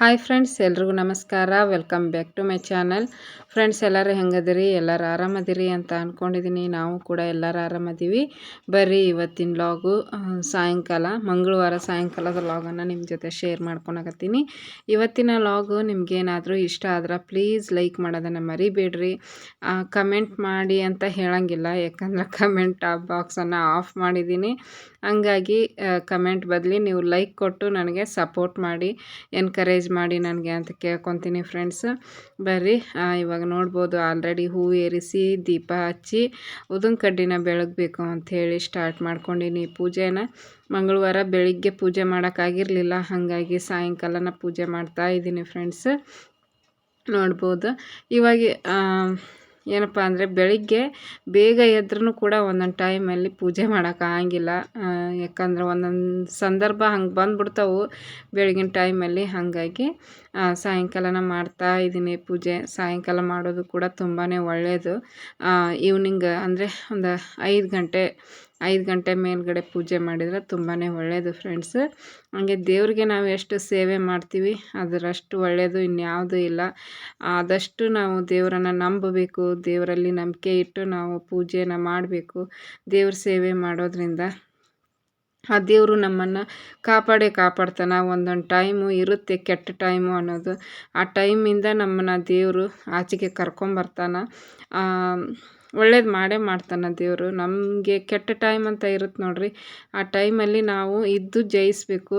Hi friends ಎಲ್ರಿಗೂ ನಮಸ್ಕಾರ. Welcome back to my channel. Friends ಎಲ್ಲರೂ ಹೆಂಗದಿರಿ? ಎಲ್ಲರೂ ಆರಾಮದಿರಿ ಅಂತ ಅಂದ್ಕೊಂಡಿದ್ದೀನಿ ನಾವು ಕೂಡ ಎಲ್ಲರೂ ಆರಾಮದೀವಿ. ಬರ್ರಿ ಇವತ್ತಿನ ಲಾಗು ಸಾಯಂಕಾಲ. ಮಂಗಳವಾರ ಸಾಯಂಕಾಲದ ಲಾಗನ್ನು ನಿಮ್ಮ ಜೊತೆ ಶೇರ್ ಮಾಡ್ಕೊಳಕತ್ತೀನಿ ಇವತ್ತಿನ ಲಾಗು ನಿಮಗೇನಾದರೂ ಇಷ್ಟ ಆದ್ರೆ ಪ್ಲೀಸ್ ಲೈಕ್ ಮಾಡೋದನ್ನು ಮರಿಬೇಡ್ರಿ. ಕಮೆಂಟ್ ಮಾಡಿ ಅಂತ ಹೇಳಂಗಿಲ್ಲ. ಯಾಕಂದ್ರೆ ಕಮೆಂಟ್ ಬಾಕ್ಸನ್ನು ಆಫ್ ಮಾಡಿದ್ದೀನಿ ಹಂಗಾಗಿ ಕಮೆಂಟ್ ಬದಲಿ ನೀವು ಲೈಕ್ ಕೊಟ್ಟು ನನಗೆ ಸಪೋರ್ಟ್ ಮಾಡಿ ಎನ್ಕರೇಜ್ ಮಾಡಿ ನನಗೆ ಅಂತ ಕೇಳ್ಕೊತೀನಿ ಫ್ರೆಂಡ್ಸ್ ಬರ್ರಿ ಇವಾಗ ನೋಡ್ಬೋದು ಆಲ್ರೆಡಿ ಹೂವು ಏರಿಸಿ ದೀಪ ಹಚ್ಚಿ ಉದನ್ ಕಡ್ಡಿನ ಬೆಳಗಬೇಕು ಅಂಥೇಳಿ ಸ್ಟಾರ್ಟ್ ಮಾಡ್ಕೊಂಡಿನಿ ಪೂಜೆನ. ಮಂಗಳವಾರ ಬೆಳಿಗ್ಗೆ ಪೂಜೆ ಮಾಡೋಕ್ಕಾಗಿರಲಿಲ್ಲ, ಹಾಗಾಗಿ ಸಾಯಂಕಾಲನ ಪೂಜೆ ಮಾಡ್ತಾ ಇದ್ದೀನಿ ಫ್ರೆಂಡ್ಸ್ ನೋಡ್ಬೋದು. ಇವಾಗ ಏನಪ್ಪ ಅಂದರೆ ಬೆಳಿಗ್ಗೆ ಬೇಗ ಎದ್ರೂ ಕೂಡ ಒಂದೊಂದು ಟೈಮಲ್ಲಿ ಪೂಜೆ ಮಾಡೋಕ್ಕಾಗಂಗಿಲ್ಲ ಯಾಕಂದ್ರೆ ಒಂದೊಂದು ಸಂದರ್ಭ ಹಂಗೆ ಬಂದ್ಬಿಡ್ತಾವೆ. ಬೆಳಗಿನ ಟೈಮಲ್ಲಿ ಹಾಗಾಗಿ ಸಾಯಂಕಾಲನ ಮಾಡ್ತಾ ಇದ್ದೀನಿ ಪೂಜೆ. ಸಾಯಂಕಾಲ ಮಾಡೋದು ಕೂಡ ತುಂಬಾ ಒಳ್ಳೆಯದು ಈವ್ನಿಂಗ್ ಅಂದರೆ ಒಂದು ಐದು ಗಂಟೆ ಐದು ಗಂಟೆ ಮೇಲ್ಗಡೆ ಪೂಜೆ ಮಾಡಿದರೆ ತುಂಬಾ ಒಳ್ಳೆಯದು ಫ್ರೆಂಡ್ಸ್ ಹಾಗೆ ದೇವ್ರಿಗೆ ನಾವು ಎಷ್ಟು ಸೇವೆ ಮಾಡ್ತೀವಿ, ಅದರಷ್ಟು ಒಳ್ಳೆಯದು ಇನ್ಯಾವುದೂ ಇಲ್ಲ. ಆದಷ್ಟು ನಾವು ದೇವರನ್ನು ನಂಬಬೇಕು, ದೇವರಲ್ಲಿ ನಂಬಿಕೆ ಇಟ್ಟು ನಾವು ಪೂಜೆನ ಮಾಡಬೇಕು, ದೇವ್ರ ಸೇವೆ ಮಾಡೋದ್ರಿಂದ. ಆ ದೇವರು ನಮ್ಮನ್ನು ಕಾಪಾಡೇ ಕಾಪಾಡ್ತಾನೆ. ಒಂದೊಂದು ಟೈಮು ಇರುತ್ತೆ, ಕೆಟ್ಟ ಟೈಮು ಅನ್ನೋದು. ಆ ಟೈಮಿಂದ ನಮ್ಮನ್ನು ದೇವರು ಆಚೆಗೆ ಕರ್ಕೊಂಬರ್ತಾನೆ. ಒಳ್ಳೇದು ಮಾಡೇ ಮಾಡ್ತಾನೆ ದೇವರು. ನಮಗೆ ಕೆಟ್ಟ ಟೈಮ್ ಅಂತ ಇರುತ್ತೆ ನೋಡಿರಿ. ಆ ಟೈಮಲ್ಲಿ ನಾವು ಇದ್ದು ಜಯಿಸಬೇಕು.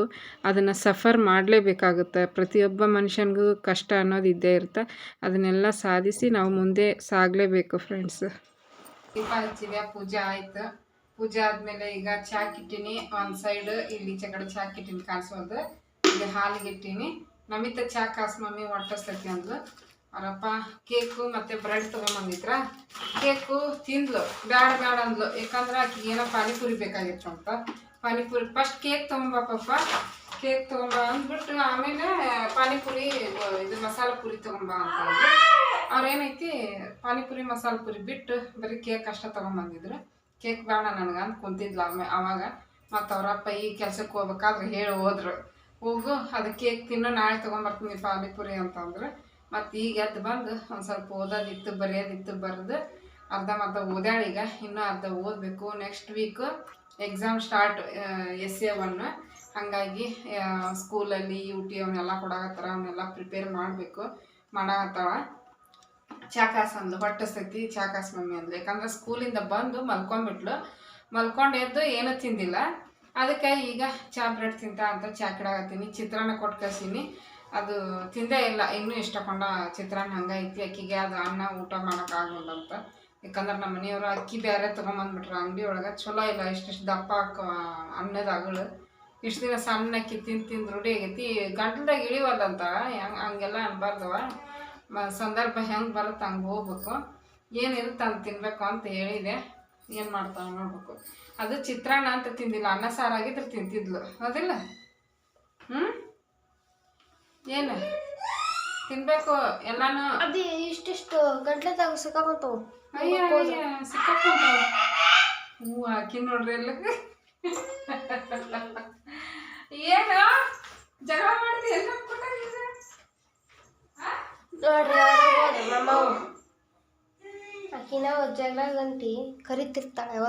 ಅದನ್ನು ಸಫರ್ ಮಾಡಲೇಬೇಕಾಗುತ್ತೆ. ಪ್ರತಿಯೊಬ್ಬ ಮನುಷ್ಯನಿಗೂ ಕಷ್ಟ ಅನ್ನೋದು ಇದ್ದೇ ಇರುತ್ತೆ. ಅದನ್ನೆಲ್ಲ ಸಾಧಿಸಿ ನಾವು ಮುಂದೆ ಸಾಗಲೇಬೇಕು ಫ್ರೆಂಡ್ಸ್ ಹಚ್ಚಿದೆ, ಪೂಜೆ ಆಯ್ತು. ಪೂಜೆ ಆದಮೇಲೆ ಈಗ ಚಾಕಿಟ್ಟಿನಿ ಒಂದು ಸೈಡ್ ಇಲ್ಲಿ ಈಚೆ ಕಡೆ ಚಾಕಿಟ್ಟಿನಿ ಕಾಯಿಸೋದು ಈಗ ಹಾಲಿಗೆ ಇಟ್ಟೀನಿ. ನಮಿತ ಚಾ ಕಾಸು ಮಮ್ಮಿ ಹೊಟ್ಟಸ್ತೈತಿ ಅಂದ್ಲು. ಅವರಪ್ಪ ಕೇಕು ಮತ್ತು ಬ್ರೆಡ್ ತೊಗೊಂಬಂದಿದ್ರ? ಕೇಕು ತಿಂದ್ಲು, ಬ್ಯಾಡ ಬ್ಯಾಡ ಅಂದ್ಲು. ಯಾಕಂದ್ರೆ ಆಕಿಗೆ ಏನೋ ಪಾನಿಪುರಿ ಬೇಕಾಗಿತ್ತು ಅಂತ. ಪಾನಿಪುರಿ ಫಸ್ಟ್ ಕೇಕ್ ತೊಗೊಂಬಪ್ಪ ಕೇಕ್ ತೊಗೊಂಬ ಅಂದ್ಬಿಟ್ಟು ಆಮೇಲೆ ಪಾನಿಪುರಿ, ಇದು ಮಸಾಲೆ ಪುರಿ ತೊಗೊಂಬ ಅಂತ ಅವ್ರೇನೈತಿ, ಪಾನಿಪುರಿ, ಮಸಾಲೆ ಪುರಿ ಬಿಟ್ಟು ಬರೀ ಕೇಕ್ ಅಷ್ಟೇ ತೊಗೊಂಬಂದಿದ್ರು ಕೇಕ್ ಬೇಡ ನನಗೆ ಅಂತ ಕುಂತಿದ್ಲು ಆಮೇಲೆ ಆವಾಗ. ಮತ್ತು ಅವರಪ್ಪ ಈ ಕೆಲ್ಸಕ್ಕೆ ಹೋಗ್ಬೇಕಾದ್ರೆ ಹೇಳಿ ಹೋದ್ರು. ಹೋಗು, ಅದು ಕೇಕ್ ತಿನ್ನೋ, ನಾಳೆ ತೊಗೊಂಬರ್ತೀನಿ ಪಾನಿಪುರಿ ಅಂತಂದ್ರೆ ಮತ್ತು ಈಗ ಎದ್ದು ಬಂದು ಒಂದು ಸ್ವಲ್ಪ ಓದೋದಿತ್ತು, ಬರೆಯೋದಿತ್ತು, ಬರೆದು ಅರ್ಧ ಓದ್ಯಾಳ ಈಗ. ಇನ್ನೂ ಅರ್ಧ ಓದಬೇಕು. Next week exam start S A one ಹಾಗಾಗಿ ಸ್ಕೂಲಲ್ಲಿ ಯು ಟಿ ಅವನ್ನೆಲ್ಲ ಕೊಡಾಕತ್ತಾರ. ಅವನ್ನೆಲ್ಲ ಪ್ರಿಪೇರ್ ಮಾಡಬೇಕು. ಮಾಡಾಕತ್ತಾಳ. ಚಾಕಾಸ್ ಅಂದ್ಲು. ಹೊಟ್ಟಸ್ತೈತಿ ಚಾಕಾಸ್ ಮಮ್ಮಿ ಅಂದ್ಲು. ಯಾಕಂದ್ರೆ ಸ್ಕೂಲಿಂದ ಬಂದು ಮಲ್ಕೊಂಡ್ಬಿಟ್ಲು ಮಲ್ಕೊಂಡು ಎದ್ದು ಏನೂ ತಿಂದಿಲ್ಲ. ಅದಕ್ಕೆ ಈಗ ಚಾ ಬ್ರೆಡ್ ತಿಂತ ಅಂತ ಚಾ ಕಿಡಾಕತ್ತೀನಿ. ಚಿತ್ರಾನ್ನ ಕೊಟ್ಟು ಅದು ತಿಂದೇ ಇಲ್ಲ, ಇನ್ನೂ ಇಷ್ಟಕೊಂಡ ಚಿತ್ರಾನ್ನ ಹಂಗೈತಿ ಅಕ್ಕಿಗೆ ಅದು ಅನ್ನ ಊಟ ಮಾಡೋಕ್ಕಾಗಲ್ಲ ಅಂತ. ಯಾಕಂದ್ರೆ ನಮ್ಮ ಮನೆಯವರು ಅಕ್ಕಿ ಬೇರೆ ತೊಗೊಂಬಂದ್ಬಿಟ್ರು, ಅಂಗಡಿ ಒಳಗೆ ಚಲೋ ಇಲ್ಲ, ಇಷ್ಟಿಷ್ಟು ದಪ್ಪ ಅನ್ನದ ಅಗಳು. ಇಷ್ಟು ದಿನ ಸಣ್ಣ ಅಕ್ಕಿ ತಿಂದು ತಿಂದು ರೂಢಿ ಆಗೈತಿ. ಗಂಟಲ್ದಾಗ ಇಳಿವಲ್ಲಂತ ಹೆಂಗೆ, ಹಂಗೆಲ್ಲ ಅನ್ಬಾರ್ದವ ಸಂದರ್ಭ ಹೆಂಗೆ ಬರುತ್ತೆ ಹಂಗೆ ಹೋಗ್ಬೇಕು. ಏನಿರುತ್ತೆ ಅಂತ ತಿನ್ಬೇಕು ಅಂತ ಹೇಳಿದೆ. ಏನು ಮಾಡ್ತಾವೆ ನೋಡ್ಬೇಕು. ಅದು ಚಿತ್ರಾನ್ನ ಅಂತ ತಿಂದಿಲ್ಲ, ಅನ್ನ ಸಾರಾಗಿದ್ರೆ ತಿಂತಿದ್ಲು ಅದಿಲ್ಲ ಹ್ಞೂ ಏನು? ತಿನ್ಬೇಕು ಎಲ್ಲಾನು? ಅದು ಇಷ್ಟಿಷ್ಟು ಗಂಟ್ಲೆದಾಗ ಸಿಕ್ಕಾಕೊಂತಾವು ಅಯ್ಯ ಅಯ್ಯ ಸಿಕ್ಕಾಕೊಂತಾವ ಹೂ ಹಾಕಿ ನೋಡ್ರಿ ಎಲ್ಲ? ಏನು? ಜಗಳ ಮಾಡಿದೆ ಎಲ್ಲ ನೋಡ್ರಿ ಆಕಿನ ಜಗಳ ಗಂಟಿ ಕರಿತಿರ್ತಾಳೆ ಯಾವ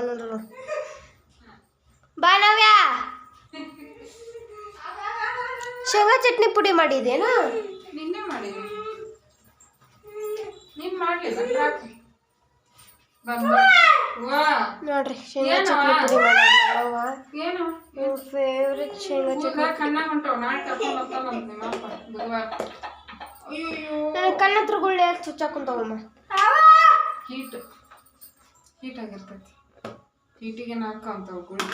ಶೇಂಗಾ ಚಟ್ನಿ ಪುಡಿ ಮಾಡಿದೇನಾ? ನಿನ್ನೆ ಮಾಡಿದ್ವಿ ನೀನ್ ಮಾಡ್ಲಿಲ್ಲ ನೋಡ್ರಿ ಶೇಂಗಾ ಚಟ್ನಿ ಪುಡಿ ಏನು? ಫೇವ್ರೆಟ್ ಶೇಂಗಾ ಚಟ್ನಿ ಕಣ್ಣ ಹೊಂಟವ್ ನಾಳೆ ಕರ್ಕೊಂಡ್ ಬರ್ತಾನಂತ ನಿಮ್ಮಪ್ಪ ಬುಧವಾರ. ಅಯ್ಯೋ ನನ್ನ ಕಣ್ಣ ಹತ್ರ ಗುಳ್ಳೆ ಯಾಕೆ ಚುಚ್ಚಾಕೊಂತಾವಮ್ಮ ಹೀಟ್. ಹೀಟ್ ಆಗಿರ್ತೈತಿ. ಹೀಟಿಗೆ ಗುಳ್ಳಿ.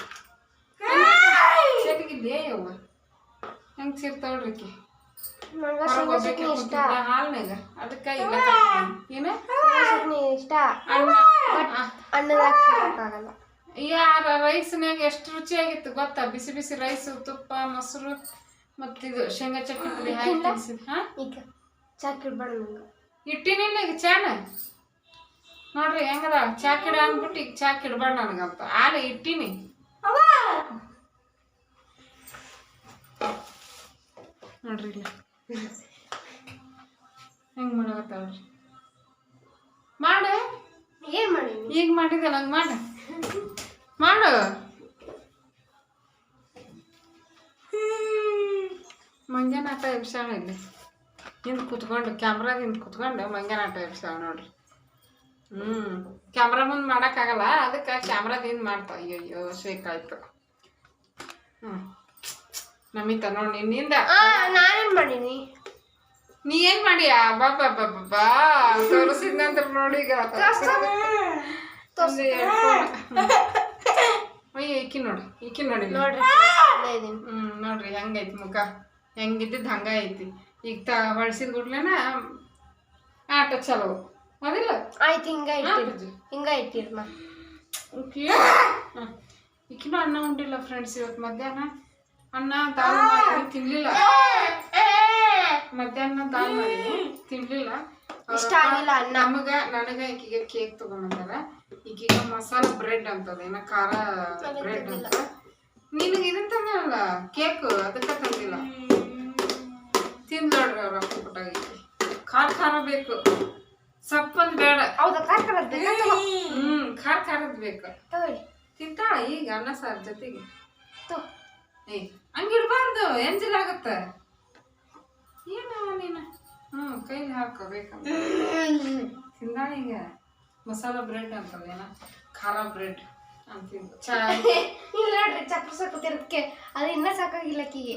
ಚೆಲ್ಲಿಗಿದ್ದೆ ಯವ್ವ ಹೆಂಗ್ ಚಟ್ನಿ ಇಷ್ಟ. ಹಾಲ್ನಾಗ ಅದಕ್ಕೆ ಇಲ್ಲ ಏನ? ಇಷ್ಟ. ಯಾರ ರೈಸ್ನ್ಯಾಗ ಎಷ್ಟು ರುಚಿಯಾಗಿತ್ತು ಗೊತ್ತಾ? ಬಿಸಿ ಬಿಸಿ ರೈಸ್ ತುಪ್ಪ ಮೊಸರು ಮತ್ತಿದು ಶೇಂಗಾ ಚಟ್ನಿ ಪುಡಿ ಹಾಕಿ ಹಾ? ಚಾಕ್ ನಂಗೆ ಈಗ ಚಾನ? ನೋಡ್ರಿ ಹೆಂಗದ ಚಾಕಿಡ ಅಂದ್ಬಿಟ್ಟು ಈಗ ಚಾ ಕಿಡ್ಬೇಡ ನನಗಂತ. ಆಲೆ ಇಟ್ಟಿನಿ. ನೋಡ್ರಿ ಹೆಂಗ್ ಹೆಂಗೆ ಮಾಡಕತ್ತಾಳ್ರಿ ಮಾಡು. ಏನ್ ಮಾಡಿ ಈಗ ಮಾಡಿದಲ್ಲ ಹಂಗೆ ಮಾಡ. ಮಾಡು. ಮಂಜಾನ ಆಟ ಎಬ್ಸಾಳ ಇಲ್ಲಿ. ಹಿಂದೆ ಕುತ್ಕೊಂಡು ಕ್ಯಾಮ್ರಾದ ಹಿಂದೆ ಕುತ್ಕೊಂಡು ಮಂಗ್ಯಾನ ಆಟ ಎಬ್ಸಾಳ ನೋಡ್ರಿ. ಹ್ಞೂ ಕ್ಯಾಮ್ರಾ ಮುಂದೆ ಮಾಡೋಕ್ಕಾಗಲ್ಲ ಅದಕ್ಕೆ ಕ್ಯಾಮ್ರಾದ ಹಿಂದೆ ಮಾಡ್ತಾವ. ಅಯ್ಯೋ ಅಯ್ಯೋ ಶೇಕಾಯ್ತು ಹ್ಞೂ ನಮಿತ ನೋಡಿ ನಿನ್ನಿಂದ ಆ ನಾನೇನ್ ಮಾಡೀನಿ? ನೀ ಏನ್ ಮಾಡಿಯಾ? ಬಾ ಬಾ ಬಾ ಬಾ ಬಾ. ತೋರಿಸಿದ ನಂತರ ನೋಡಿ ಈಗ. ಅಯ್ಯೋ ಈಕಿ ನೋಡು. ಈಕಿ ನೋಡಿ. ನೋಡ್ರಿ. ಹ್ಮ್ ನೋಡ್ರಿ ಹೆಂಗೈತಿ ಮುಖ? ಹೆಂಗಿದ್ದಿದ್ದು ಹಂಗ ಐತಿ. ಈಗ ತ ಹೊಳ್ಸಿದ ಗುಡ್ಲೇನ ಆಟ ಚಲೋ ಅದಿಲ್ಲ ಆಯ್ತು ಹಿಂಗ ಹಿಂಗ ಐತಿ ಈಕಿನೂ ಅನ್ನ ಉಂಡಿಲ್ಲ ಫ್ರೆಂಡ್ಸ್ ಇವತ್ತು ಮಧ್ಯಾಹ್ನ. ಅನ್ನ ದಾಲ್ ಮಾಡಿ ತಿನ್ಲಿಲ್ಲ. ಮಧ್ಯಾಹ್ನ ದಾಲ್ ಮಾಡಿದ್ವಿ ತಿನ್ಲಿಲ್ಲ. ಇಷ್ಟ ಆಗಿಲ್ಲ ಅನ್ನ. ನಮಗ ನನಗ ಈಕಿಗೆ ಕೇಕ್ ತಗೊಂಬಂದಾರ. ಈಗೀಗ ಮಸಾಲ ಬ್ರೆಡ್ ಅಂತದ ಏನ ಖಾರ ಬ್ರೆಡ್ ಅಂತ. ನಿನಗೆ ಇದನ್ನ ತಂದಲ್ಲ ಕೇಕ್ ಅದಕ್ಕ ತಂದಿಲ್ಲ. ತಿಂದ್ ನೋಡ್ರಿ ಅವ್ರ ಅಪ್ಪ ಪುಟ್ಟಾಗಿ ಖಾರ ಖಾರ ಬೇಕು. ಸಪ್ಪಂದ್ ಬೇಡ. ಹೌದಾ? ಖಾರ ಖಾರದ್ ಬೇಕು? ಹ್ಮ್ ಖಾರ ಖಾರದ್ ಬೇಕು. ತಿಂತಾಳ ಈಗ ಅನ್ನ ಸಾರ್ ಜೊತೆಗೆ. ತಗೋ. ಏ ಹಂಗಿಡ್ಬಾರ್ದು ಎಂಜಿಲಾಗತ್ತ ಏನ ನೀನು? ಹ್ಮ್ ಕೈಲಿ ಹಾಕೋಬೇಕಂತ ತಿಂದಾಳ ಈಗ ಮಸಾಲ ಬ್ರೆಡ್ ಅಂತದೇನ ಖಾರ ಬ್ರೆಡ್ ಅಂತಿದ್ದು ಚಾ ಇಲ್ಲ ನೋಡ್ರಿ ಚಪ್ಪ ಸಾಕುತ್ತಿರೋದಕ್ಕೆ ಅದು ಇನ್ನ ಸಾಕಾಗಿಲ್ಲ ಅಕ್ಕಿಗೆ.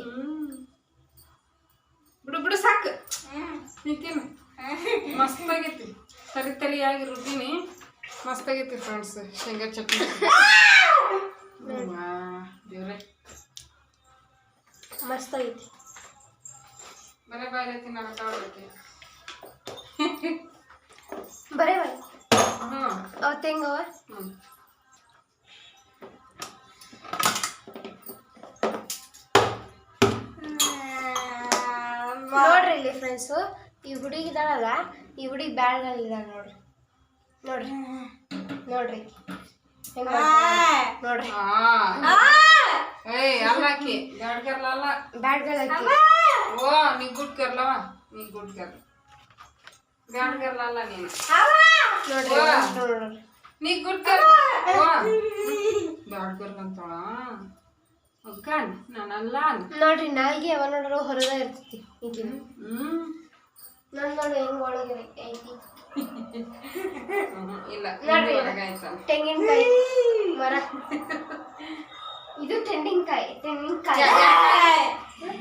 ಬಿಡು ಬಿಡು ಸಾಕು. ನಿಂತೀನಿ ಮಸ್ತಾಗೈತಿ. ತರಿ ತರಿಯಾಗಿ ರುಬ್ಬಿನಿ. ಮಸ್ತಾಗೈತಿ ಫ್ರೆಂಡ್ಸ್ ಶೇಂಗಾ ಚಟ್ನಿ. ಮಸ್ತ್ ಐತಿ ಬರೇ ಬಾಯಿಲೆ ತಿನ್ನೋಕೆ ಹೋಗ್ಬೇಕು ಬರೇ ಬಾಯಿ ನೋಡ್ರಿ ಇಲ್ಲಿ ಫ್ರೆಂಡ್ಸು ಈ ಹುಡುಗಿ ಇದ್ದಾಳಲ್ಲ ಈ ಹುಡುಗಿ ಬ್ಯಾಡ್ನಲ್ಲಿ ಇದ್ದಾಳೆ ನೋಡ್ರಿ. ನೋಡ್ರಿ. ನೋಡ್ರಿ. ನೋಡ್ರಿ. ಏಯ್ ಅಲ್ಲಾಕಿ ಬ್ಯಾಡ್ ಕರ್ಲ ಅಲ್ಲ. ಓ ನೀ ಗುಡ್ ಕರ್ಲವ ನೀ ಗುಡ್ ಕರ್ಲ ಬ್ಯಾಡ್ ಕರ್ಲ ಅಲ್ಲ ನೀನು. ನೀ ಗುಡ್ ಕರ್ಲ ಓ. ಬ್ಯಾಡ್ ಕರ್ಲ ಅಂತಳ? ಅಕ್ಕನ್ ನಾನಲ್ಲ. ನೋಡ್ರಿ ನಾಯಿಗೆ ಯಾವ ನೋಡ್ರು ಹೊರದ ಇರ್ತೈತಿ. ಈಗ ಹ್ಮ್. ನನ್ ನೋಡಿ ಹೆಂಗ್ ಒಳಗೆ ಐತಿ. ಇಲ್ಲ ನೋಡ್ರಿ. ತೆಂಗಿನಕಾಯಿ ಮರ. ಇದು ತೆಂಗಿನಕಾಯಿ ತೆಂಗಿನಕಾಯಿ.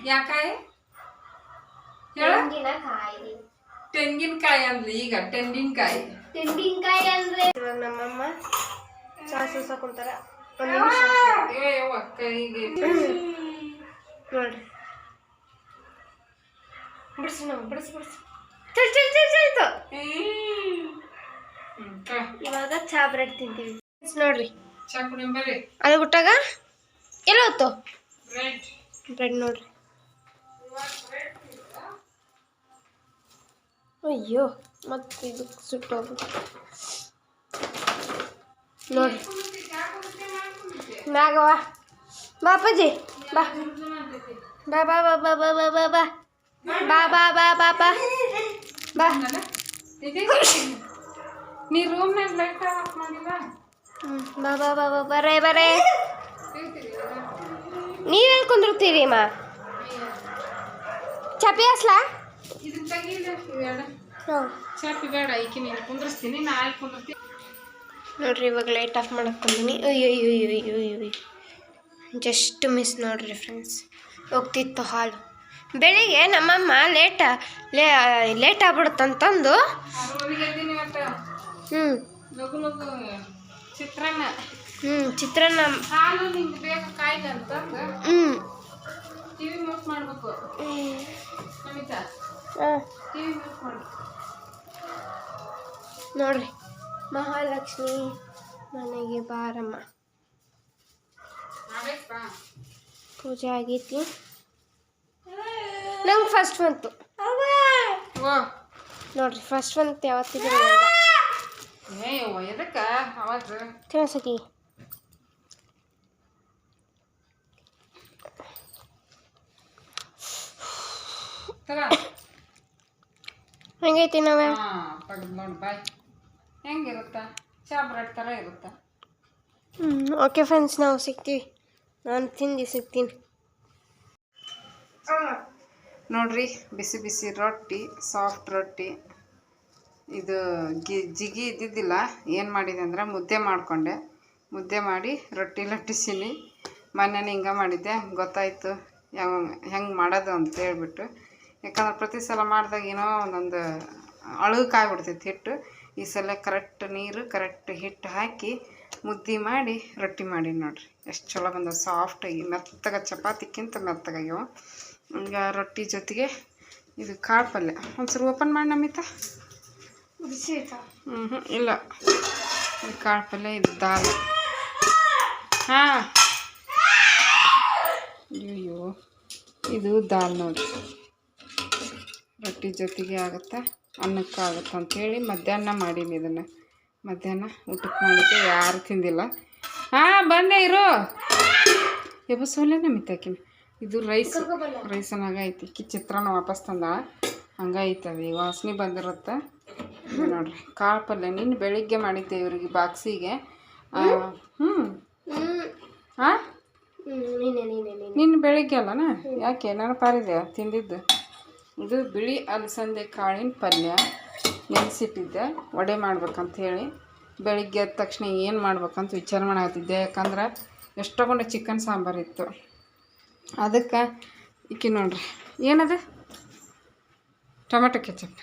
ಯಾಕಾಯಿ? ತೆಂಗಿನಕಾಯಿ. ತೆಂಗಿನಕಾಯಿ ಅಂದ್ರೆ ಈಗ ತೆಂಗಿನಕಾಯಿ. ತೆಂಗಿನಕಾಯಿ ಅಂದ್ರೆ? ಇವಾಗ ನಮ್ಮಮ್ಮ ಚಾ ಸಾಕೊಂತಾರ ಒಂದ್ ನಿಮಿಷ. ಏ ಕೈಗೆ. ನೋಡ್ರಿ. ಬಿಡಿಸಿ ನಾವು ಬಿಡಿಸಿ ಬಿಡಿಸಿ. ಚಲ್ ಚಲ್ ಚಲ್ ಚಲ್ತು ಹ್ಮ್, ಇವಾಗ ಚಾ ಬ್ರೆಡ್ ತಿಂತೀವಿ. ನೋಡ್ರಿ. ಚಾ ಅದು ಬಿಟ್ಟಾಗ? ಎಲ್ಲ ಹೊತ್ತು ಬ್ರೆಡ್ ಬ್ರೆಡ್ ನೋಡ್ರಿ ಅಯ್ಯೋ ಮತ್ತೆ ಇದು ಸುಟ್ಟೋಗ್ಬಿಟ್ಟು ನೋಡ್ರಿ ಮ್ಯಾಗವ ಬಾ ಅಪ್ಪಾಜಿ ಬಾ ಬಾ ಬಾ ಬಾ ಬಾ ಬಾ ಬಾ ಬಾ ಬಾ ಬಾ ಬಾ ಬಾ ಬಾ ಬಾ ನೀ ರೂಮ್ನಾಗ ಲೈಟ್ ಆಫ್ ಮಾಡಿಲ್ಲ ಹ್ಮ್, ಬಾ ಬಾ ಬಾ ಬಾ ಬರೇ ಬರೇ ನೀವೆಲ್ಲಿ ಕುಂದಿರ್ತೀರಿ ಅಮ್ಮ ಚಾಪಿ ಹಸ್ಲಾ? ಇದನ್ನ ತೆಗಿಲ್ಲ ಇವೆರಡು ಹ್ಞೂ ಚಾಪಿ ಬೇಡ ಈಕಿ ನೀನು ಕುಂದ್ರಸ್ತೀನಿ ನಾ ಅಲ್ಲಿ ಕುಂದಿರ್ತೀನಿ ನೋಡ್ರಿ ಇವಾಗ ಲೈಟ್ ಆಫ್ ಮಾಡಕ್ಕೆ ಬಂದೀನಿ. ಅಯ್ಯೋ ಅಯ್ಯೋ ಅಯ್ಯೋ ಅಯ್ಯೋ ಅಯ್ಯೋ ಅಯ್ಯೋ ಜಸ್ಟ್ ಮಿಸ್ ನೋಡ್ರಿ ಫ್ರೆಂಡ್ಸ್ ಹೋಗ್ತಿತ್ತು ಹಾಲು ಬೆಳಿಗ್ಗೆ ನಮ್ಮಮ್ಮ ಲೇಟ ಲೇ ಲೇಟ್ ಆಗ್ಬಿಡುತ್ತಂತಂದು ಹ್ಞೂ ಚಿತ್ರಾನ್ನ ಹ್ಞೂ ಚಿತ್ರಾನ್ನ. ಹಾಲು ನಿಮ್ಗೆ ಕಾಯ್ದೆ ಅಂತಂದು ಹ್ಞೂ ಟಿವಿ ಮ್ಯೂಟ್ ಮಾಡ್ಬೇಕು. ನಮಿತಾ? ಹಾಂ ಟಿವಿ ಮ್ಯೂಟ್ ನೋಡ್ರಿ ಮಹಾಲಕ್ಷ್ಮಿ ಮನೆಗೆ ಬಾರಮ್ಮ. ಪೂಜೆ ಆಗೈತಿ. ನಂಗೆ ಫಸ್ಟ್ ಬಂತು. ನೋಡ್ರಿ ಫಸ್ಟ್ ಬಂತು ಯಾವತ್ತಿಗೆ ಏ ಯವ್ವ ಎದಕ್ಕ ಅವಾಗ ತಿನ್ಸಕಿ ತರ ಹೆಂಗೈತಿ ನಾವೇ ನೋಡಿ ಬಾಯ್. ಹೆಂಗಿರುತ್ತಾ? ಚಾ ಬ್ರೆಡ್ ಥರ ಇರುತ್ತಾ? ಹ್ಞೂ ಓಕೆ ಫ್ರೆಂಡ್ಸ್ ನಾವು ಸಿಗ್ತೀವಿ. ನಾನು ತಿಂದು ಸಿಗ್ತೀನಿ. ನೋಡ್ರಿ ಬಿಸಿ ಬಿಸಿ ರೊಟ್ಟಿ ಸಾಫ್ಟ್ ರೊಟ್ಟಿ. ಇದು ಗಿ ಜಿಗಿ ಇದ್ದಿದ್ದಿಲ್ಲ ಏನು ಮಾಡಿದೆ ಅಂದ್ರೆ ಮುದ್ದೆ ಮಾಡಿಕೊಂಡೆ. ಮುದ್ದೆ ಮಾಡಿ ರೊಟ್ಟಿ ಲಟ್ಟಿಸೀನಿ. ಮೊನ್ನೆ ಹಿಂಗೆ ಮಾಡಿದ್ದೆ ಗೊತ್ತಾಯಿತು ಯಾವ ಹೆಂಗೆ ಮಾಡೋದು ಅಂತ ಹೇಳ್ಬಿಟ್ಟು. ಯಾಕಂದ್ರೆ ಪ್ರತಿ ಸಲ ಮಾಡಿದಾಗ ಏನೋ ಒಂದೊಂದು ಅಳುಕಾಗ್ಬಿಡ್ತೈತಿ ಹಿಟ್ಟು. ಈ ಸಲ ಕರೆಕ್ಟ್ ನೀರು ಕರೆಕ್ಟ್ ಹಿಟ್ಟು ಹಾಕಿ ಮುದ್ದೆ ಮಾಡಿ ರೊಟ್ಟಿ ಮಾಡಿ ನೋಡಿರಿ. ಎಷ್ಟು ಚಲೋ ಬಂದವು ಸಾಫ್ಟಾಗಿ ಮೆತ್ತಗ ಚಪಾತಿಕ್ಕಿಂತ ಮೆತ್ತಗಾಗ್ಯವ. ಈಗ ರೊಟ್ಟಿ ಜೊತೆಗೆ ಇದು ಕಾಳು ಪಲ್ಯ. ಒಂದ್ಸರಿ ಓಪನ್ ಮಾಡಿ ನಮಿತ. ಹ್ಞೂ ಹ್ಞೂ ಇಲ್ಲ. ಇದು ಕಾಳು ಪಲ್ಯ ಇದು ದಾಲ್. ಹಾಂ. ಅಯ್ಯೋ ಇದು ದಾಲ್ ನೋಡಿ ರೊಟ್ಟಿ ಜೊತೆಗೆ ಆಗುತ್ತೆ? ಅನ್ನಕ್ಕೆ ಆಗುತ್ತೆ ಅಂಥೇಳಿ ಮಧ್ಯಾಹ್ನ ಮಾಡೀನಿ ಇದನ್ನು. ಮಧ್ಯಾಹ್ನ ಊಟಕ್ಕೆ ಮಾಡಿದ್ದೆ ಯಾರು ತಿಂದಿಲ್ಲ. ಹಾಂ ಬಂದೆ ಇರು. ಎಬ್ಬಸೋಲೆ ನಮಿತಾಕಿನ ಇದು ರೈಸ್ ರೈಸನಾಗ ಐತಿ. ಕಿ ಚಿತ್ರಾನ್ನ ವಾಪಸ್ ತಂದ. ಹಂಗೈತೆ ಅದು. ಈ ವಾಸನೆ ಬಂದಿರುತ್ತೆ. ನೋಡ್ರಿ. ಕಾಳು ಪಲ್ಯ. ನಿನ್ನ ಬೆಳಿಗ್ಗೆ ಮಾಡಿದ್ದೆ ಇವ್ರಿಗೆ ಬಾಕ್ಸಿಗೆ. ಹ್ಞೂ ಹಾಂ ನಿನ್ನ ಬೆಳಿಗ್ಗೆ ಅಲ್ಲನಾ? ಯಾಕೆ? ನೆನಪಾರಿದೆ ತಿಂದಿದ್ದು? ಇದು ಬಿಳಿ ಅಲಸಂದೆ ಕಾಳಿನ ಪಲ್ಯ ನೆನೆಸಿಟ್ಟಿದ್ದೆ. ವಡೆ ಮಾಡ್ಬೇಕಂತ ಹೇಳಿ. ಬೆಳಿಗ್ಗೆ ಎದ್ದ ತಕ್ಷಣ ಏನು ಮಾಡ್ಬೇಕಂತ ವಿಚಾರ ಮಾಡತ್ತಿದ್ದೆ ಯಾಕಂದ್ರೆ ಎಷ್ಟೊಂದು ಚಿಕನ್ ಸಾಂಬಾರು ಇತ್ತು. ಅದಕ್ಕೆ ಇಕ್ಕಿ ನೋಡ್ರಿ, ಏನದು? Tomato ketchup.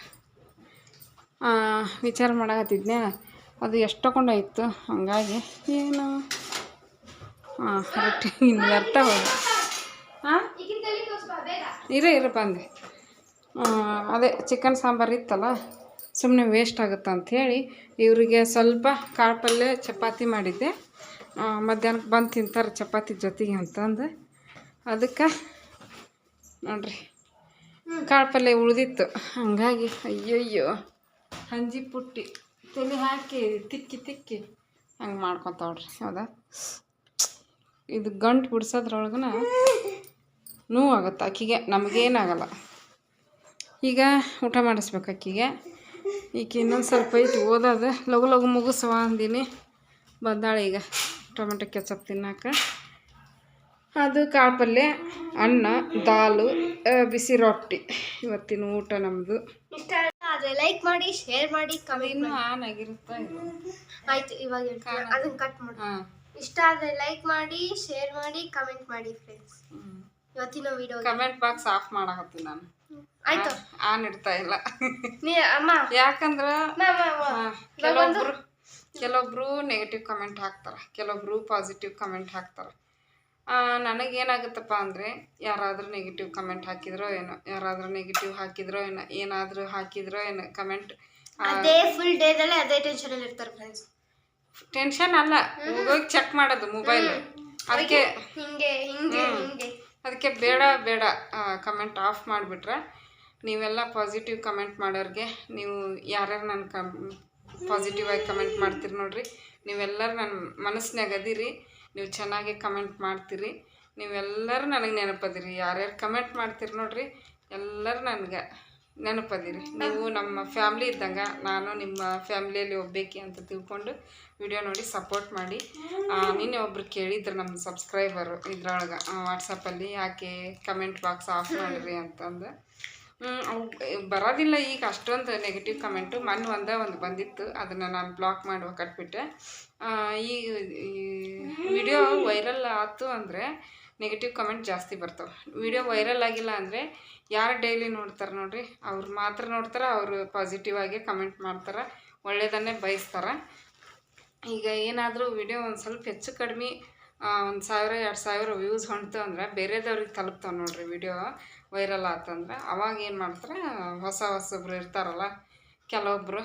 ವಿಚಾರ ಮಾಡಕತ್ತಿದ್ನೆ ಅದು ಎಷ್ಟೊಂದು ಇತ್ತು. ಹಂಗಾಗಿ ಏನು ಹಾಂ ರೊಟ್ಟಿ ಇನ್ನು ವ್ಯರ್ಥ ಹೋದ ಹಾಂ ಇರೋ, ಇರು, ಬಂದೆ. ಅದೇ ಚಿಕನ್ ಸಾಂಬಾರು ಇತ್ತಲ್ಲ ಸುಮ್ಮನೆ ವೇಸ್ಟ್ ಆಗುತ್ತೆ ಅಂಥೇಳಿ ಇವರಿಗೆ ಸ್ವಲ್ಪ ಕಾಳು ಪಲ್ಯ ಚಪಾತಿ ಮಾಡಿದ್ದೆ. ಮಧ್ಯಾಹ್ನಕ್ಕೆ ಬಂದು ತಿಂತಾರೆ ಚಪಾತಿ ಜೊತೆಗೆ ಅಂತಂದು. ಅದಕ್ಕೆ ನೋಡ್ರಿ ಕಾಳು ಪಲ್ಯ ಉಳಿದಿತ್ತು. ಹಂಗಾಗಿ ಅಯ್ಯಯ್ಯೋ, ಹಂಜಿ ಪುಟ್ಟಿ, ತಲೆ ಹಾಕಿ ತಿಕ್ಕಿ ತಿಕ್ಕಿ ಹಂಗೆ ಮಾಡ್ಕೊತಾವ್ರಿ ಹೌದಾ? ಇದು ಗಂಟು ಬಿಡ್ಸೋದ್ರೊಳಗನ ನೋವಾಗುತ್ತೆ ಆಕಿಗೆ ನಮಗೇನಾಗಲ್ಲ. ಈಗ ಊಟ ಮಾಡಿಸ್ಬೇಕು ಆಕಿಗೆ ಈಕೆ ಇನ್ನೊಂದು ಸ್ವಲ್ಪ ಐತಿ ಓದೋದು. ಲಘು ಲಘು ಮುಗಿಸುವ ಅಂದಿನಿ. ಬಂದಾಳೆ ಈಗ. ಟೊಮೆಟೊ ಕೆಚಪ್ ತಿನ್ನಾಕ. ಅದು ಕಾಳು ಪಲ್ಯ ಅನ್ನ ದಾಲು ಬಿಸಿ ರೊಟ್ಟಿ. ಇವತ್ತಿನ ಊಟ ನಮ್ಮದು ಇಷ್ಟ ಆದರೆ ಲೈಕ್ ಮಾಡಿ ಶೇರ್ ಮಾಡಿ ಕಮೆಂಟ್ ಆನ್ ಆಗಿರುತ್ತೆ ಆಯ್ತು ಇವಾಗ ಅದನ್ನ ಕಟ್ ಮಾಡಿ. ಇಷ್ಟ ಆದರೆ ಲೈಕ್ ಮಾಡಿ ಶೇರ್ ಮಾಡಿ ಕಮೆಂಟ್ ಮಾಡಿ ಫ್ರೆಂಡ್ಸ್ ಇವತ್ತಿನ ವಿಡಿಯೋ ಕಮೆಂಟ್ ಬಾಕ್ಸ್ ಆಫ್ ಮಾಡಕತ್ತೀನಿ ನಾನು. ಆಯ್ತು. ಆನ್ ಇಡ್ತಾ ಇಲ್ಲ. ನೀ ಅಮ್ಮ. ಯಾಕಂದ್ರೆ ಕೆಲವೊಬ್ರು ಕೆಲವೊಬ್ರು ನೆಗೆಟಿವ್ ಕಮೆಂಟ್ ಹಾಕ್ತಾರೆ. ಕೆಲವೊಬ್ರು ಪಾಸಿಟಿವ್ ಕಮೆಂಟ್ ಹಾಕ್ತಾರೆ. ನನಗೇನಾಗುತ್ತಪ್ಪ ಅಂದರೆ ಯಾರಾದರೂ ನೆಗೆಟಿವ್ ಕಮೆಂಟ್ ಹಾಕಿದ್ರೋ ಏನೋ ಯಾರಾದರೂ ನೆಗೆಟಿವ್ ಹಾಕಿದ್ರೋ ಏನೋ ಏನಾದರೂ ಹಾಕಿದ್ರೋ ಏನೋ ಕಮೆಂಟ್ ಅದೇ ಫುಲ್ ಡೇದಲ್ಲೇ ಅದೇ ಟೆನ್ಷನ್ ಅಲ್ಲಿ ಇರ್ತಾರೆ ಫ್ರೆಂಡ್ಸ್ ಟೆನ್ಷನ್ ಅಲ್ಲ. ಹೋಗಿ ಚೆಕ್ ಮಾಡೋದು ಮೊಬೈಲ್ ಅದಕ್ಕೆ ಹಿಂಗೆ ಹಿಂಗೆ ಅದಕ್ಕೆ ಬೇಡ ಬೇಡ. ಕಮೆಂಟ್ ಆಫ್ ಮಾಡಿಬಿಟ್ರೆ ನೀವೆಲ್ಲ ಪಾಸಿಟಿವ್ ಕಮೆಂಟ್ ಮಾಡೋರಿಗೆ ನೀವು ಯಾರ್ಯಾರು ನನ್ನ ಕಮ್ ಪಾಸಿಟಿವ್ ಆಗಿ ಕಮೆಂಟ್ ಮಾಡ್ತೀರಿ ನೋಡಿರಿ. ನೀವೆಲ್ಲರೂ ನನ್ನ ಮನಸ್ಸಿನಾಗ ಅದೀರಿ. ನೀವು ಚೆನ್ನಾಗಿ ಕಮೆಂಟ್ ಮಾಡ್ತೀರಿ. ನೀವೆಲ್ಲರೂ ನನಗೆ ನೆನಪದಿರಿ. ಯಾರ್ಯಾರು ಕಮೆಂಟ್ ಮಾಡ್ತೀರಿ ನೋಡಿರಿ, ಎಲ್ಲರೂ ನನಗೆ ನೆನಪದಿರಿ. ನೀವು ನಮ್ಮ ಫ್ಯಾಮ್ಲಿ ಇದ್ದಂಗೆ ನಾನು ನಿಮ್ಮ ಫ್ಯಾಮ್ಲಿಯಲ್ಲಿ ಒಬ್ಬೇಕಿ ಅಂತ ತಿಳ್ಕೊಂಡು ವಿಡಿಯೋ ನೋಡಿ ಸಪೋರ್ಟ್ ಮಾಡಿ. ನಿನ್ನೆ ಒಬ್ರು ಕೇಳಿದ್ರು ನಮ್ಮ ಸಬ್ಸ್ಕ್ರೈಬರು ಇದ್ರೊಳಗೆ ವಾಟ್ಸಪ್ಪಲ್ಲಿ ಯಾಕೆ ಕಮೆಂಟ್ ಬಾಕ್ಸ್ ಆಫ್ ಮಾಡಿರಿ? ಅಂತಂದು. ಅವು ಬರೋದಿಲ್ಲ ಈಗ ಅಷ್ಟೊಂದು ನೆಗೆಟಿವ್ ಕಮೆಂಟು ಮೊನ್ನೆ ಒಂದೇ ಒಂದು ಬಂದಿತ್ತು. ಅದನ್ನು ನಾನು ಬ್ಲಾಕ್ ಮಾಡುವ, ಕಟ್ಬಿಟ್ಟೆ. ಈ ವಿಡಿಯೋ ವೈರಲ್ ಆಯ್ತು ಅಂದರೆ ನೆಗೆಟಿವ್ ಕಮೆಂಟ್ ಜಾಸ್ತಿ ಬರ್ತವೆ. ವಿಡಿಯೋ ವೈರಲ್ ಆಗಿಲ್ಲ ಅಂದರೆ ಯಾರು ಡೈಲಿ ನೋಡ್ತಾರೆ ನೋಡ್ರಿ? ಅವ್ರು ಮಾತ್ರ ನೋಡ್ತಾರೆ, ಅವರು ಪಾಸಿಟಿವ್ ಆಗಿ ಕಮೆಂಟ್ ಮಾಡ್ತಾರೆ ಒಳ್ಳೆಯದನ್ನೇ ಬಯಸ್ತಾರೆ. ಈಗ ಏನಾದರೂ ವಿಡಿಯೋ ಒಂದು ಸ್ವಲ್ಪ ಹೆಚ್ಚು ಕಡಿಮೆ ಒಂದು ಸಾವಿರ, ಎರಡು ಸಾವಿರ ವ್ಯೂಸ್ ಹೊಂಟು ಅಂದ್ರೆ ಬೇರೆದವ್ರಿಗೆ ತಲುಪ್ತಾವೆ ನೋಡ್ರಿ ವಿಡಿಯೋ ವೈರಲ್ ಆತಂದ್ರೆ ಅವಾಗ ಏನು ಮಾಡ್ತಾರೆ, ಹೊಸ ಹೊಸಬ್ರು ಇರ್ತಾರಲ್ಲ ಕೆಲವೊಬ್ಬರು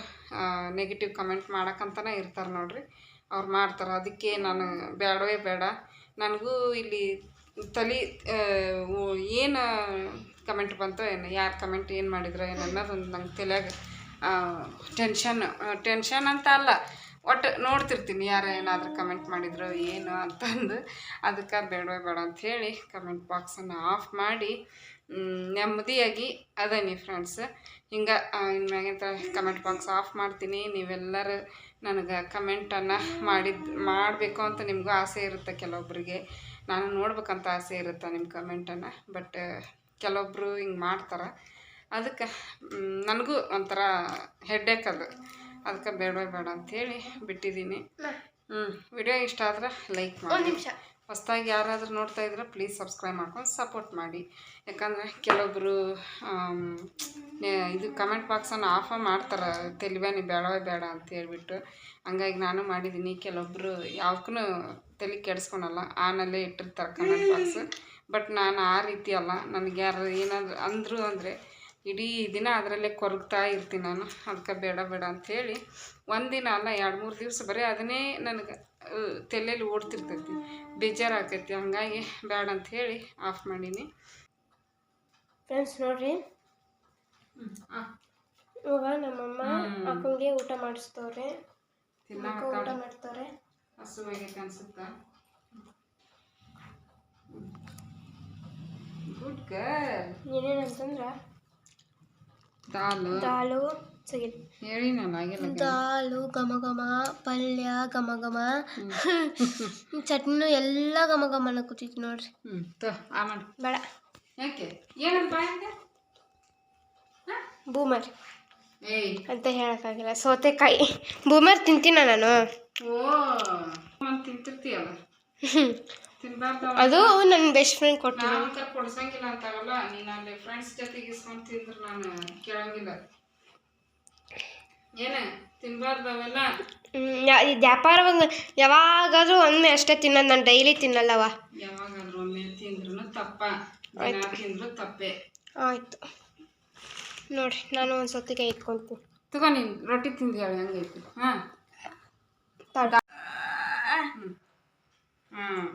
ನೆಗೆಟಿವ್ ಕಮೆಂಟ್ ಮಾಡೋಕ್ಕಂತನೇ ಇರ್ತಾರೆ ನೋಡ್ರಿ. ಅವ್ರು ಮಾಡ್ತಾರೆ, ಅದಕ್ಕೆ ನಾನು ಬೇಡವೇ ಬೇಡ. ನನಗೂ ಇಲ್ಲಿ ತಲೆ ಏನು ಕಮೆಂಟ್ ಬಂತೋ ಏನು, ಯಾರು ಕಮೆಂಟ್ ಏನು ಮಾಡಿದ್ರೋ ಏನು ಅನ್ನೋದೊಂದು ನಂಗೆ ತಲೆಯಾಗ ಟೆನ್ಷನ್ ಟೆನ್ಷನ್ ಅಂತ ಅಲ್ಲ. ಒಟ್ಟು ನೋಡ್ತಿರ್ತೀನಿ ಯಾರು ಏನಾದರೂ ಕಮೆಂಟ್ ಮಾಡಿದ್ರು ಏನು ಅಂತಂದು. ಅದಕ್ಕೆ ಬೇಡವೇ ಬೇಡ ಅಂಥೇಳಿ ಕಮೆಂಟ್ ಬಾಕ್ಸನ್ನು ಆಫ್ ಮಾಡಿ ನೆಮ್ಮದಿಯಾಗಿ ಅದನಿ ಫ್ರೆಂಡ್ಸ್ ಹಿಂಗೆ ಇನ್ಮ್ಯಾಗಿಂತ ಕಮೆಂಟ್ ಬಾಕ್ಸ್ ಆಫ್ ಮಾಡ್ತೀನಿ. ನೀವೆಲ್ಲರೂ ನನಗೆ ಕಮೆಂಟನ್ನು ಮಾಡಿದ್ದು ಮಾಡಬೇಕು ಅಂತ ನಿಮಗೂ ಆಸೆ ಇರುತ್ತೆ ಕೆಲವೊಬ್ಬರಿಗೆ ನಾನು ನೋಡ್ಬೇಕಂತ ಆಸೆ ಇರುತ್ತೆ ನಿಮ್ಮ ಕಮೆಂಟನ್ನು ಬಟ್ ಕೆಲವೊಬ್ಬರು ಹಿಂಗೆ ಮಾಡ್ತಾರೆ. ಅದಕ್ಕೆ ನನಗೂ ಒಂಥರ ಹೆಡ್ಡೇಕ್ ಅದು. ಅದಕ್ಕೆ ಬೇಡ ಬೇಡ ಅಂಥೇಳಿ ಬಿಟ್ಟಿದ್ದೀನಿ. ಹ್ಞೂ ವಿಡಿಯೋ ಇಷ್ಟ ಆದ್ರೆ ಲೈಕ್ ಮಾಡಿ. ನಿಮಿಷ. ಹೊಸ್ದಾಗಿ ಯಾರಾದರೂ ನೋಡ್ತಾ ಇದ್ರೆ ಪ್ಲೀಸ್ ಸಬ್ಸ್ಕ್ರೈಬ್ ಮಾಡ್ಕೊಂಡು ಸಪೋರ್ಟ್ ಮಾಡಿ. ಯಾಕಂದರೆ ಕೆಲವೊಬ್ಬರು ಇದು ಕಮೆಂಟ್ ಬಾಕ್ಸನ್ನು ಆಫ ಮಾಡ್ತಾರೆ. ತೆಲಿಬೇನಿ ಬೇಡವೇ ಬೇಡ ಅಂತ ಹೇಳ್ಬಿಟ್ಟು. ಹಂಗಾಗಿ ನಾನು ಮಾಡಿದ್ದೀನಿ ಕೆಲವೊಬ್ಬರು ಯಾವಕ್ಕೂ ತಲೆ ಕೆಡಿಸ್ಕೊಳಲ್ಲ. ಆನಲ್ಲೇ ಇಟ್ಟಿರ್ತಾರೆ ಕಮೆಂಟ್ ಬಾಕ್ಸ್ ಬಟ್ ನಾನು ಆ ರೀತಿ ಅಲ್ಲ. ನನಗೆ ಯಾರು ಏನಾದ್ರು ಅಂದರು ಅಂದರೆ ಇಡೀ ದಿನ ಅದರಲ್ಲೇ ಕೊರಗ್ತಾ ಇರ್ತೀನಿ ನಾನು. ಅದಕ್ಕೆ ಬೇಡ ಬೇಡ ಅಂಥೇಳಿ ಒಂದಿನ ಅಲ್ಲ ಎರಡು ಮೂರು ದಿವಸ ಬರೀ ಅದನ್ನೇ ನನಗೆ ತಲೆಯಲ್ಲಿ ಓಡ್ತಿರ್ತೈತಿ. ಬೇಜಾರಾಕೈತಿ ಹಂಗಾಗಿ ಬ್ಯಾಡ ಅಂತ ಹೇಳಿ ಆಫ್ ಮಾಡೀನಿ. ಫ್ರೆಂಡ್ಸ್ ನೋಡ್ರಿ. ಇವಾಗ ನಮ್ಮಮ್ಮ ಅಕ್ಕಂಗೆ ಊಟ ಮಾಡಿಸ್ತವ್ರೆ. ಊಟ ಮಾಡ್ತವ್ರೆ ಹಸುವಾಗೈತೆ ಅನ್ಸುತ್ತಾ ಗುಡ್ ಗರ್ಲ್ ಏನೇನಂತಂದ್ರ? ದಾಲು. ದಾಲು. ಸರಿ. ಹೇಳಿ ನಾನು ಆಗಿಲ್ಲ ದಾಲು ಘಮ ಘಮ ಪಲ್ಯ ಘಮ ಘಮ. ಚಟ್ನಿ ಎಲ್ಲ ಘಮ ಘಮ ಕೂತಿತ್ತು ನೋಡ್ರಿ. ಹ್ಞೂ ತೋ ಆ ಮಾಡಿ. ಬೇಡ. ಯಾಕೆ? ಏನಂತ ಬೂಮರ್. ಏಯ್. ಅಂತ ಹೇಳಕ್ಕಾಗಿಲ್ಲ. ಸೌತೆಕಾಯಿ. ಬೂಮರ್ ತಿಂತೀನ ನಾನು? ಓ ತಿಂತಿರ್ತೀಯಲ್ಲ? ಅದು ನನ್ನ ಬೆಸ್ಟ್ ಫ್ರೆಂಡ್ ಕೊಟ್ಟಿಲ್ಲ ಕೊಡ್ಸಂಗಿಲ್ಲ ಅಂತಾವಲ್ಲ ನೀನು ಅಲ್ಲಿ ಫ್ರೆಂಡ್ಸ್ ಜೊತೆಗೆ ಇಸ್ಕೊಂಡು ತಿಂದ್ರೆ ನಾನು ಕೇಳಂಗಿಲ್ಲ. ಏನ ತಿನ್ಬಾರ್ದು ಅವೆಲ್ಲ ವ್ಯಾಪಾರವಾಗ ಯಾವಾಗಾದ್ರೂ ಒಮ್ಮೆ ಅಷ್ಟೇ ತಿನ್ನೋದು ನಾನು ಡೈಲಿ ತಿನ್ನಲ್ಲವ? ಯಾವಾಗಾದ್ರೂ ಒಮ್ಮೆ ತಿಂದ್ರು ತಪ್ಪ. ದಿನ ತಿಂದ್ರು ತಪ್ಪೆ. ಆಯ್ತು. ನೋಡಿ ನಾನು ಒಂದು ಸೌತೆಕಾಯಿ ಇಟ್ಕೊಂತೀನಿ ತಗೋ ನೀನು ರೊಟ್ಟಿ ತಿಂದು ಹೇಳಿ ಹಂಗೈತಿ ಹಾಂ. ತಡ. ಹಾಂ.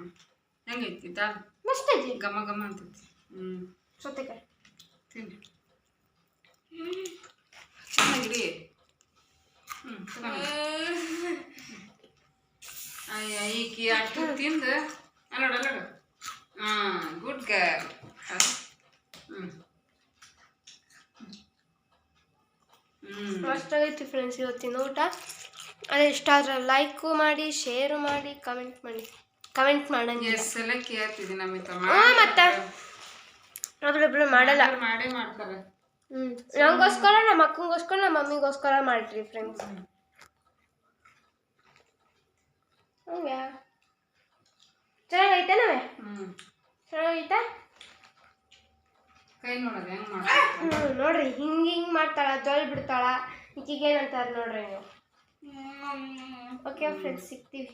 ಹೆಂಗೈತಿ ದಾಲ್ ಮಸ್ತ್ ಐತಿ ಘಮ ಘಮ ಅಂತೈತಿ ಹ್ಞೂ ಸೌತೆಕಾಯಿ ತಿನ್ನಿ. ಚೆನ್ನಾಗಿರಿ. ಈಕಿ ಅಷ್ಟು ತಿಂದು ಅಲ್ಲೋಡು ಅಲ್ಲೋಡು ಹಾಂ ಗುಡ್ ಗರ್ ಹ್ಞೂ ಹ್ಞೂ ಮಸ್ತ್ ಫ್ರೆಂಡ್ಸ್ ಇವತ್ತಿನ ಊಟ. ಅದೇ ಇಷ್ಟ ಆದ್ರೆ ಲೈಕು ಮಾಡಿ ಶೇರು ಮಾಡಿ ಕಮೆಂಟ್ ಮಾಡಿ. ಕಮೆಂಟ್ ಮಾಡಂಗಿಲ್ಲ. ಎಸ್ ಎಲ್ಲ ಕೇಳ್ತಿದ್ದಿ ನಮಿತ ಹ್ಞೂ ಮತ್ತೆ. ಒಬ್ರೊಬ್ರು ಮಾಡಲ್ಲ. ಮಾಡೇ ಮಾಡ್ತಾರೆ. ಹ್ಞೂ ನಂಗೋಸ್ಕರ ನಮ್ಮ ಅಕ್ಕಂಗೋಸ್ಕರ ನಮ್ಮ ಮಮ್ಮಿಗೋಸ್ಕರ ಮಾಡ್ರಿ ಫ್ರೆಂಡ್ಸ್ ಹಂಗೆ. ಚೆನ್ನಾಗೈತೆ ನಾವೇ? ಚೆನ್ನಾಗೈತೆ? ಕೈ ನೋಡೋದು ಹೆಂಗ್ ಮಾಡ್ತಾರೆ ಹ್ಞೂ ನೋಡ್ರಿ ಹಿಂಗೆ ಹಿಂಗೆ ಮಾಡ್ತಾಳ ಜೊಲ್ ಬಿಡ್ತಾಳ. ಈಕಿಗೆ ಏನಂತಾರೆ ನೋಡ್ರಿ ನೀವು. Okay friends ಸಿಗ್ತೀವಿ.